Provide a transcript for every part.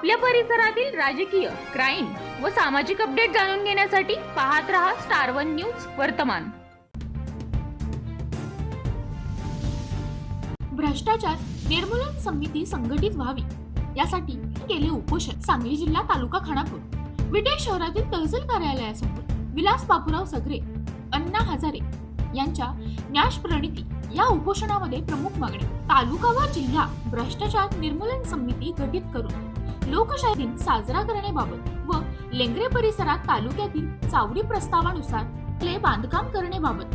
आपल्या परिसरातील राजकीय क्राईम व सामाजिक अपडेट जाणून घेण्यासाठी पाहत रहा स्टार वन न्यूज वर्तमान. भ्रष्टाचार निर्मूलन समिती संघटित व्हावी यासाठी केले उपोषण सांगली जिल्हा तालुका खानापूर. विटे शहरातील तहसील कार्यालयासमोर विलास बापूराव सगरे अण्णा हजारे यांच्या न्याश प्रणिती या उपोषणामध्ये प्रमुख मागणी तालुका व जिल्हा भ्रष्टाचार निर्मूलन समिती गठीत करून लोकशाही दिन साजरा करण्याबाबत व लेंगरे परिसरात तालुक्यातील चावडी प्रस्तावानुसार क्ले बांधकाम करण्याबाबत.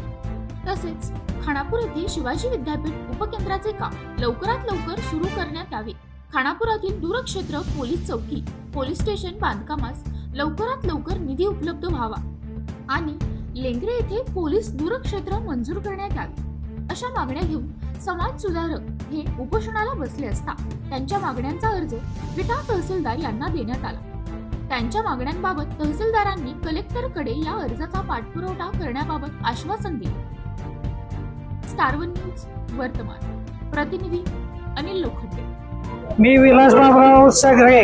तसेच खानापूर येथे शिवाजी विद्यापीठ उपकेंद्राचे काम लवकरात लवकर सुरू करण्यात यावे. खानापुरातील दूरक्षेत्र पोलीस चौकी पोलीस स्टेशन बांधकामास लवकरात लवकर निधी उपलब्ध व्हावा आणि लेंगरे येथे पोलीस दूरक्षेत्र मंजूर करण्यात यावे. अशा मागण्या घेऊन समाज सुधारक हे उपोषणाला बसले असता त्यांच्या मागण्यांचा अर्ज विटा तहसीलदार यांना देण्यात आला. त्यांच्या मागण्यांबाबत तहसीलदारांनी कलेक्टरकडे या अर्जाचा पाठपुरावा करण्याबाबत आश्वासन दिले. स्टारवन न्यूज वर्तमान. प्रतिनिधी अनिल लोखंडे. मी विलास बाबराव सगळे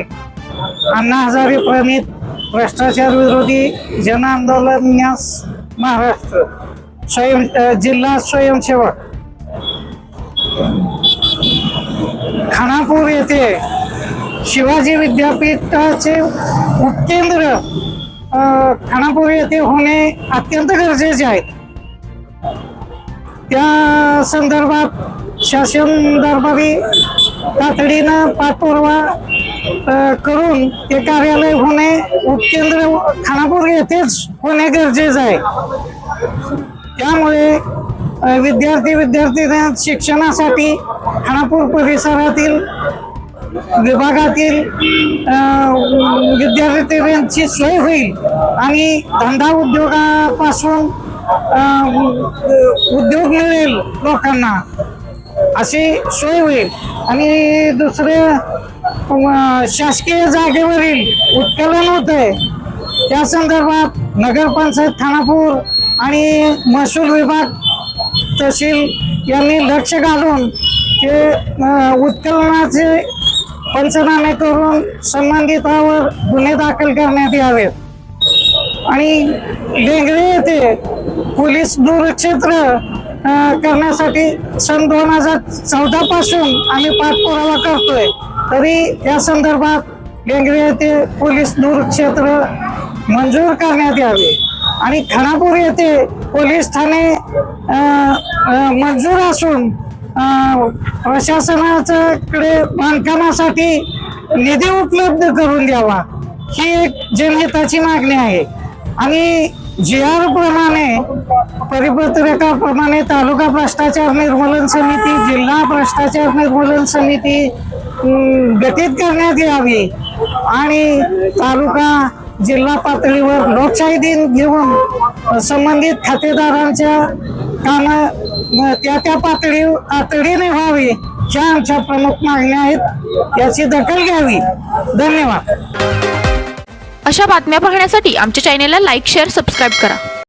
अण्णा हजारे प्रणित भ्रष्टाचार विरोधी जन आंदोलन महाराष्ट्र स्वयं जिल्हा स्वयंसेवक. कोल्हापूर येथे शिवाजी विद्यापीठाचे उपकेंद्र खानापूर येथे होणे अत्यंत गरजेचे आहे. त्या संदर्भात शासन दरबारी तातडीनं पाठपुरावा करून ते कार्यालय होणे उपकेंद्र खानापूर येथेच होणे गरजेचं आहे. त्यामुळे विद्यार्थी विद्यार्थी शिक्षणासाठी खानापूर परिसरातील विभागातील विद्यार्थ्यांची सोय होईल आणि धंदा उद्योगापासून उद्योग मिळेल लोकांना अशी सोय होईल. आणि दुसरं शासकीय जागेवरील उत्कलन होत आहे त्या संदर्भात नगरपंचायत खानापूर आणि महसूल विभाग तहसील यांनी लक्ष घालून ते उत्खननाचे पंचनामे करून संबंधितावर गुन्हे दाखल करण्यात यावेत. आणि लेंगरे येथे पोलीस दूरक्षेत्र करण्यासाठी सन दोन हजार चौदा पासून आम्ही पाठपुरावा करतोय. तरी या संदर्भात डेंगरे येथे पोलीस दूरक्षेत्र मंजूर करण्यात यावे. आणि खानापूर येथे पोलीस ठाणे मंजूर असून प्रशासनाच्याकडे बांधकामासाठी निधी उपलब्ध करून द्यावा ही एक जनहिताची मागणी आहे. आणि जी आर प्रमाणे परिपत्रकाप्रमाणे तालुका भ्रष्टाचार निर्मूलन समिती जिल्हा भ्रष्टाचार निर्मूलन समिती गठीत करण्यात यावी. आणि तालुका जिल्हा पातळीवर लोकशाही दिन घेऊन संबंधित खातेदारांच्या काम त्या त्या पातळी तातडीने व्हावी ह्या आमच्या प्रमुख मागण्या आहेत याची दखल घ्यावी. धन्यवाद. अशा बातम्या पाहण्यासाठी आमच्या चॅनेलला लाईक शेअर सबस्क्राईब करा.